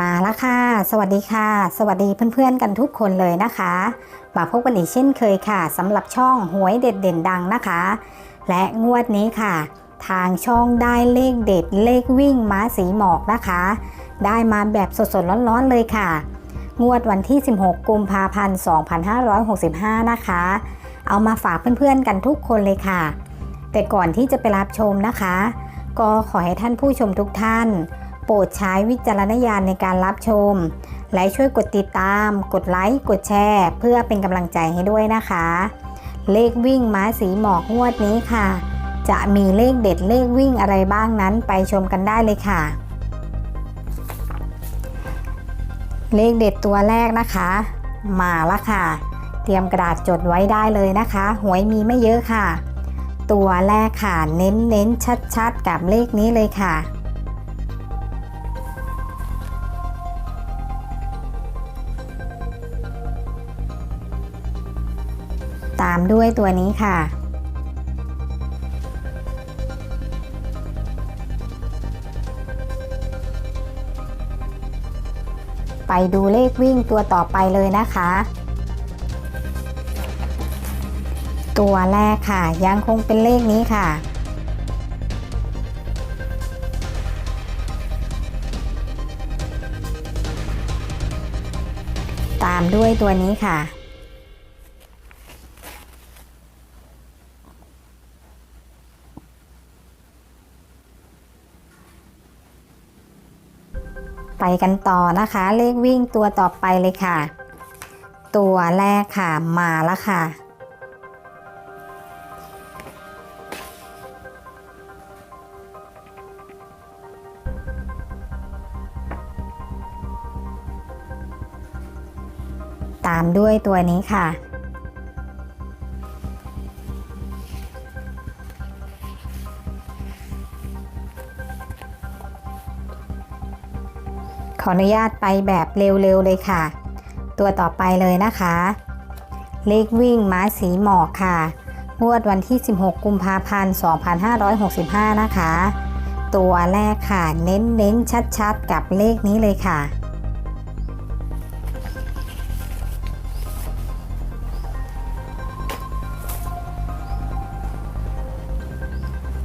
มาแล้วค่ะ สวัสดีค่ะ สวัสดีเพื่อนๆกันทุกคนเลยนะคะ มาพบกันอีกเช่นเคยค่ะสำหรับช่องหวยเด็ดเด่นดังนะคะ และงวดนี้ค่ะ ทางช่องได้เลขเด็ดเลขวิ่งม้าสีหมอกนะคะ ได้มาแบบสดๆร้อนๆเลยค่ะ งวดวันที่ 16 กุมภาพันธ์2565 นะคะ เอามาฝากเพื่อนๆกันทุกคนเลยค่ะ แต่ก่อนที่จะไปรับชมนะคะ ก็ขอให้ท่านผู้ชมทุกท่าน โปรดใช้วิจารณญาณในการรับชม และช่วยกดติดตาม กดไลค์ กดแชร์ เพื่อเป็นกำลังใจให้ด้วยนะคะ เลขวิ่งม้าสีหมอกงวดนี้ค่ะ จะมีเลขเด็ดเลขวิ่งอะไรบ้างนั้นไปชมกันได้เลยค่ะ เลขเด็ดตัวแรกนะคะ มาละค่ะ เตรียมกระดาษจดไว้ได้เลยนะคะ หวยมีไม่เยอะค่ะ ตัวแรกค่ะ เน้นเน้นชัดชัดๆกับเลขนี้เลยค่ะ ตามด้วยตัวนี้ค่ะ ไปดูเลขวิ่งตัวต่อไปเลยนะคะ ตัวแรกค่ะยังคงเป็นเลขนี้ค่ะตามด้วยตัวนี้ค่ะ ไปกันต่อนะคะ เลขวิ่งตัวต่อไปเลยค่ะ ตัวแรกค่ะมาแล้วค่ะ ตามด้วยตัวนี้ค่ะ ออนุญาตไปแบบเร็วๆเลยค่ะ ตัวต่อไปเลยนะคะ เลขวิ่งม้าสีหมอกค่ะ งวดวันที่ 16 กุมภาพันธ์ 2565 นะคะ ตัวแรกค่ะ เน้นเน้นๆชัดๆ กับเลขนี้เลยค่ะ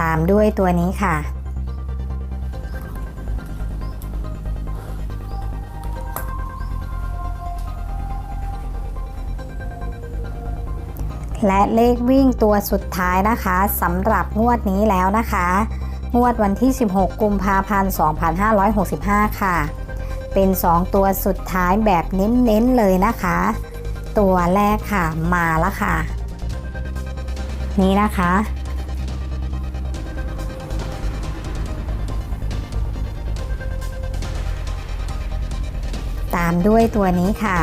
ตามด้วยตัวนี้ค่ะ และเลขวิ่งตัวสุดท้ายนะคะสำหรับงวดนี้แล้วนะคะ งวดวันที่ 16 กุมภาพันธ์ 2565 ค่ะ เป็น 2 ตัวสุดท้ายแบบเน้นๆเลยนะคะ ตัวแรกค่ะมาแล้วค่ะ นี่นะคะ ตามด้วยตัวนี้ค่ะ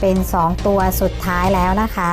เป็น 2 ตัวสุดท้ายแล้วนะคะ